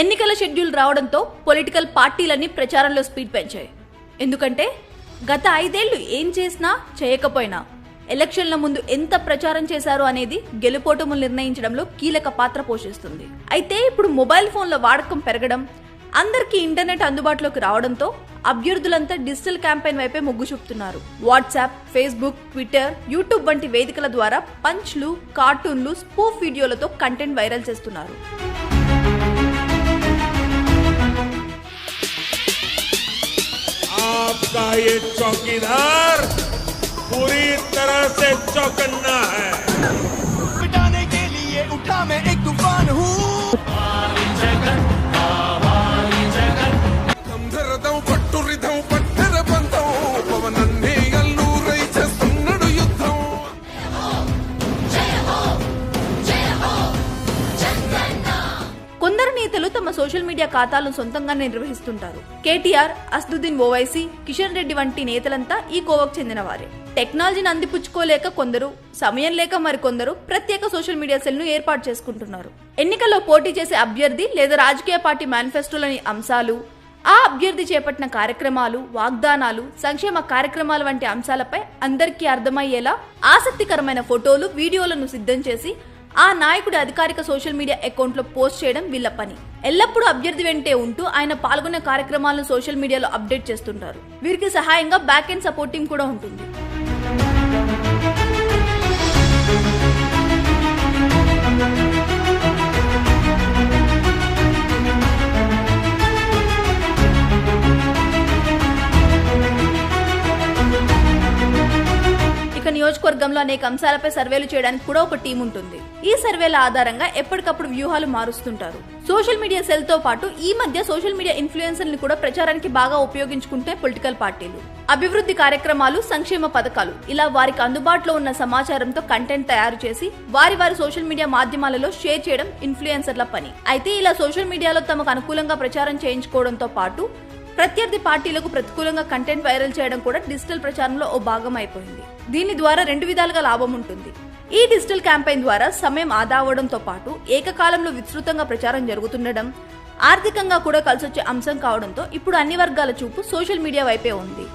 ఎన్నికల షెడ్యూల్ రావడంతో పొలిటికల్ పార్టీలన్నీ ప్రచారంలో స్పీడ్ పెంచాయి. ఎందుకంటే గత ఐదేళ్ళు ఏం చేసినా చేయకపోయినా ఎలక్షన్ల ముందు ఎంత ప్రచారం చేశారు అనేది గెలుపోటములు నిర్ణయించడంలో కీలక పాత్ర పోషిస్తుంది. అయితే ఇప్పుడు మొబైల్ ఫోన్ల వాడకం పెరగడం అందరికీ ఇంటర్నెట్ అందుబాటులోకి రావడంతో అభ్యర్థులంతా డిజిటల్ క్యాంపెయిన్ వైపే మొగ్గు చూపుతున్నారు. వాట్సాప్ ఫేస్బుక్ ట్విట్టర్ యూట్యూబ్ వంటి వేదికల ద్వారా పంచ్లు కార్టూన్లు స్పూఫ్ వీడియోలతో కంటెంట్ వైరల్ చేస్తున్నారు. ये चौकीदार पूरी तरह से चौकन्ना है। తమ సోషల్ మీడియా ఖాతాలను సొంతంగా నిర్వహిస్తుంటారు. కేటీఆర్ అస్దుద్దీన్ ఓవైసీ కిషన్ రెడ్డి వంటి నేతలంతా ఈ కోవకు చెందిన వారే టెక్నాలజీని అందిపుచ్చుకోలేక కొందరు సమయం లేక మరికొందరు ప్రత్యేక సోషల్ మీడియా సెల్ను ఏర్పాటు చేసుకుంటున్నారు. ఎన్నికల్లో పోటీ చేసే అభ్యర్థి లేదా రాజకీయ పార్టీ మేనిఫెస్టోలోని అంశాలు ఆ అభ్యర్థి చేపట్టిన కార్యక్రమాలు వాగ్దానాలు సంక్షేమ కార్యక్రమాలు వంటి అంశాలపై అందరికీ అర్థమయ్యేలా ఆసక్తికరమైన ఫోటోలు వీడియోలను సిద్ధం చేసి ఆ నాయకుడి అధికారిక సోషల్ మీడియా అకౌంట్లో పోస్ట్ చేయడం వీళ్ళ పని. ఎల్లప్పుడూ అభ్యర్థి వెంటే ఉంటూ ఆయన పాల్గొనే కార్యక్రమాలను సోషల్ మీడియాలో అప్డేట్ చేస్తుంటారు. వీరికి సహాయంగా బ్యాక్ ఎండ్ సపోర్ట్ టీం కూడా ఉంటుంది. నియోజకవర్గంలో అనేక అంశాలపై సర్వేలు చేయడానికి కూడా ఒక టీం ఉంటుంది. ఈ సర్వేల ఆధారంగా ఎప్పటికప్పుడు వ్యూహాలు మారుస్తుంటారు. సోషల్ మీడియా సెల్తో పాటు ఈ మధ్య సోషల్ మీడియా ఇన్ఫ్లుయెన్సర్ని కూడా ప్రచారానికి బాగా ఉపయోగించుకుంటే పొలిటికల్ పార్టీలు అభివృద్ధి కార్యక్రమాలు సంక్షేమ పథకాలు ఇలా వారికి అందుబాటులో ఉన్న సమాచారంతో కంటెంట్ తయారు చేసి వారి వారి సోషల్ మీడియా మాధ్యమాలలో షేర్ చేయడం ఇన్ఫ్లుయెన్సర్ల పని. అయితే ఇలా సోషల్ మీడియాలో తమకు అనుకూలంగా ప్రచారం చేయించుకోవడంతో పాటు ప్రత్యర్థి పార్టీలకు ప్రతికూలంగా కంటెంట్ వైరల్ చేయడం కూడా డిజిటల్ ప్రచారంలో ఓ భాగం అయిపోయింది. దీని ద్వారా రెండు విధాలుగా లాభం ఉంటుంది. ఈ డిజిటల్ క్యాంపెయిన్ ద్వారా సమయం ఆదా అవడంతో పాటు ఏకకాలంలో విస్తృతంగా ప్రచారం జరుగుతుండడం ఆర్థికంగా కూడా కలిసొచ్చే అంశం కావడంతో ఇప్పుడు అన్ని వర్గాల చూపు సోషల్ మీడియా వైపే ఉంది.